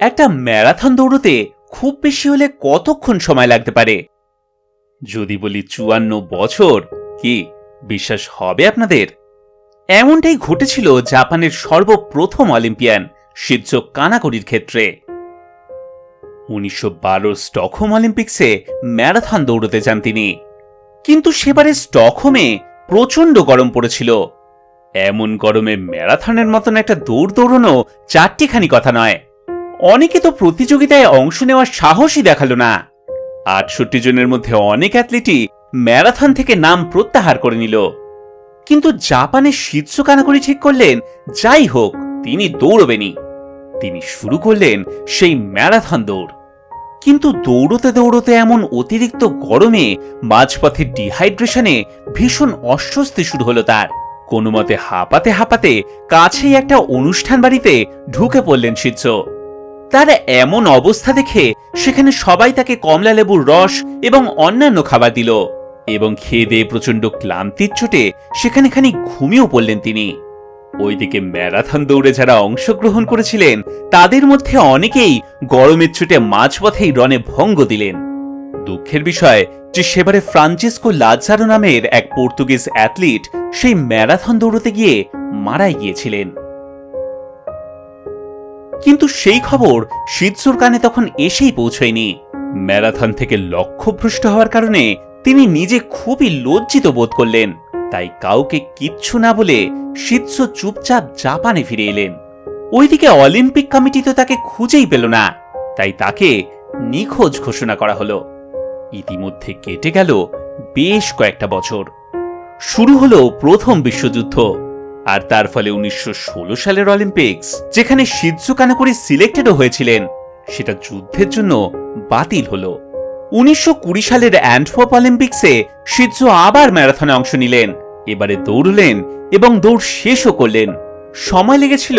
একটা ম্যারাথন দৌড়তে খুব বেশি হলে কতক্ষণ সময় লাগতে পারে? যদি বলি চুয়ান্ন বছর, কি বিশ্বাস হবে আপনাদের? এমনটাই ঘটেছিল জাপানের সর্বপ্রথম অলিম্পিয়ান শিজ্জো কানাকড়ির ক্ষেত্রে। উনিশশো বারোর স্টকহোম অলিম্পিক্সে ম্যারাথন দৌড়তে যান তিনি। কিন্তু সেবারে স্টকহোমে প্রচণ্ড গরম পড়েছিল। এমন গরমে ম্যারাথনের মতন একটা দৌড় দৌড়ানো চারটিখানি কথা নয়। অনেকে তো প্রতিযোগিতায় অংশ নেওয়ার সাহসই দেখাল না। আটষট্টি জনের মধ্যে অনেক অ্যাথলিটই ম্যারাথন থেকে নাম প্রত্যাহার করে নিল। কিন্তু জাপানের শীর্ষ কানাকড়ি ঠিক করলেন, যাই হোক, তিনি দৌড়বেনই তিনি শুরু করলেন সেই ম্যারাথন দৌড়। কিন্তু দৌড়তে দৌড়তে এমন অতিরিক্ত গরমে মাঝপথে ডিহাইড্রেশনে ভীষণ অস্বস্তি শুরু হলো তার। কোনো মতে হাঁপাতে হাঁপাতে কাছেই একটা অনুষ্ঠান বাড়িতে ঢুকে পড়লেন শিষ্য তার এমন অবস্থা দেখে সেখানে সবাই তাকে কমলা লেবুর রস এবং অন্যান্য খাবার দিল এবং খেয়ে দিয়ে প্রচণ্ড ক্লান্তির চোটে সেখানে খানি ঘুমিয়েও পড়লেন তিনি। ওইদিকে ম্যারাথন দৌড়ে যারা অংশগ্রহণ করেছিলেন, তাদের মধ্যে অনেকেই গরমের চোটে মাঝপথেই রনে ভঙ্গ দিলেন। দুঃখের বিষয় যে সেবারে ফ্রান্সিসকো লাজারো নামের এক পর্তুগিজ অ্যাথলিট সেই ম্যারাথন দৌড়তে গিয়ে মারাই গিয়েছিলেন। কিন্তু সেই খবর সিৎসুর কানে তখন এসেই পৌঁছয়নি। ম্যারাথন থেকে লক্ষ্যভ্রষ্ট হওয়ার কারণে তিনি নিজে খুবই লজ্জিত বোধ করলেন, তাই কাউকে কিচ্ছু না বলে সিৎসু চুপচাপ জাপানে ফিরে এলেন। ওইদিকে অলিম্পিক কমিটি তো তাকে খুঁজেই পেল না, তাই তাকে নিখোঁজ ঘোষণা করা হলো। ইতিমধ্যে কেটে গেল বেশ কয়েকটা বছর। শুরু হলো প্রথম বিশ্বযুদ্ধ। আর তার ফলে উনিশশো ষোলো সালের অলিম্পিক্স, যেখানে সিদ্ধু কানাকুরি সিলেক্টেডও হয়েছিলেন, সেটা যুদ্ধের জন্য বাতিল হলো। উনিশশো কুড়ি সালের অ্যান্ডফোপ অলিম্পিক্সে সিদ্ধু আবার ম্যারাথনে অংশ নিলেন, এবারে দৌড়লেন এবং দৌড় শেষও করলেন। সময় লেগেছিল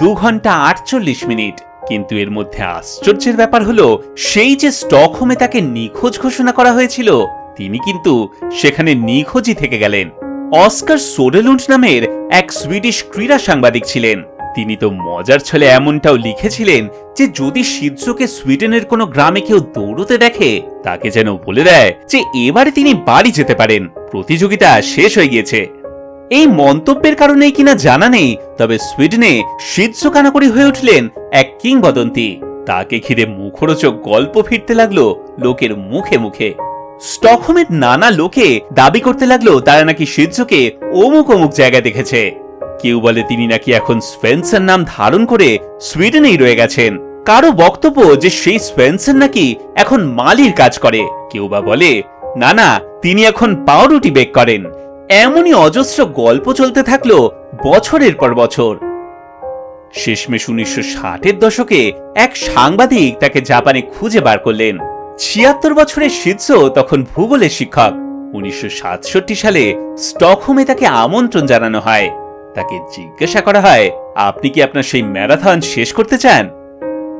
দু ঘণ্টা আটচল্লিশ মিনিট, কিন্তু এর মধ্যে আশ্চর্যের ব্যাপার হলো, সেই যে স্টকহোমে তাকে নিখোঁজ ঘোষণা করা হয়েছিল, তিনি কিন্তু সেখানে নিখোঁজই থেকে গেলেন। অস্কার সোডেলুন্ড নামের এক সুইডিশ ক্রীড়া সাংবাদিক ছিলেন। তিনি তো মজার ছলে এমনটাও লিখেছিলেন যে যদি সিদ্ধকে সুইডেনের কোনো গ্রামে কেউ দৌড়তে দেখে, তাকে যেন বলে দেয় যে এবারে তিনি বাড়ি যেতে পারেন। প্রতিযোগিতা শেষ হয়ে গিয়েছে। এই মন্তব্যের কারণেই কিনা জানা নেই, তবে সুইডেনে সিদ্ধ কানাকড়ি হয়ে উঠলেন এক কিংবদন্তি। তাকে ঘিরে মুখরোচক গল্প ফিরতে লাগল লোকের মুখে মুখে। স্টকহোমের নানা লোকে দাবি করতে লাগল তারা নাকি সিদ্ধকে অমুক অমুক জায়গায় দেখেছে। কেউ বলে তিনি নাকি এখন স্পেন্সার নাম ধারণ করে সুইডেনেই রয়ে গেছেন। কারও বক্তব্য যে সেই স্পেন্সার নাকি এখন মালির কাজ করে, কেউ বা বলে, না না, তিনি এখন পাউরুটি বেক করেন। এমনই অজস্র গল্প চলতে থাকল বছরের পর বছর। শেষমেশ উনিশশো ষাটের দশকে এক সাংবাদিক তাকে জাপানে খুঁজে বার করলেন। ছিয়াত্তর বছরের শিৎস তখন ভূগোলের শিক্ষক। উনিশশো সাতষট্টি সালে স্টকহোমে তাকে আমন্ত্রণ জানানো হয়। তাকে জিজ্ঞাসা করা হয়, আপনি কি আপনার সেই ম্যারাথন শেষ করতে চান?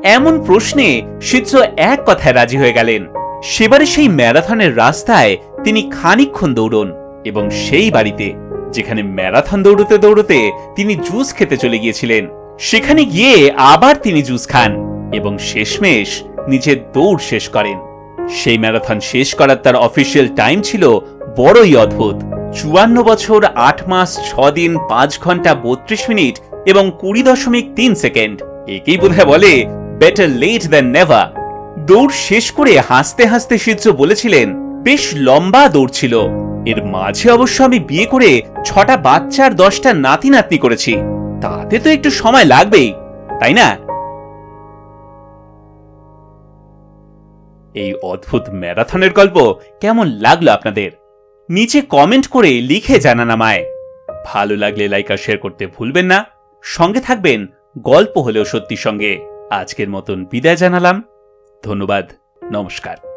এমন প্রশ্নে শিৎস এক কথায় রাজি হয়ে গেলেন। সেবারে সেই ম্যারাথনের রাস্তায় তিনি খানিকক্ষণ দৌড়ন এবং সেই বাড়িতে, যেখানে ম্যারাথন দৌড়তে দৌড়তে তিনি জুস খেতে চলে গিয়েছিলেন, সেখানে গিয়ে আবার তিনি জুস খান এবং শেষমেশ নিজের দৌড় শেষ করেন। সেই ম্যারাথন শেষ করার তার অফিসিয়াল টাইম ছিল বড়ই অদ্ভুত। চুয়ান্ন বছর, আট মাস, ছ দিন, পাঁচ ঘণ্টা, বত্রিশ মিনিট এবং কুড়ি দশমিক তিন সেকেন্ড। একেই বোধহয় বলে বেটার লেট দ্যান নেভার দৌড় শেষ করে হাসতে হাসতে সিদ্ধ বলেছিলেন, বেশ লম্বা দৌড় ছিল। এর মাঝে অবশ্য আমি বিয়ে করে ছটা বাচ্চার দশটা নাতি নাতনি করেছি। তাতে তো একটু সময় লাগবেই, তাই না? এই অদ্ভুত ম্যারাথনের গল্প কেমন লাগল আপনাদের? নিচে কমেন্ট করে লিখে জানান আমায়। ভালো লাগলে লাইক আর শেয়ার করতে ভুলবেন না। সঙ্গে থাকবেন গল্প হলেও সত্যি সঙ্গে। আজকের মতন বিদায় জানালাম। ধন্যবাদ। নমস্কার।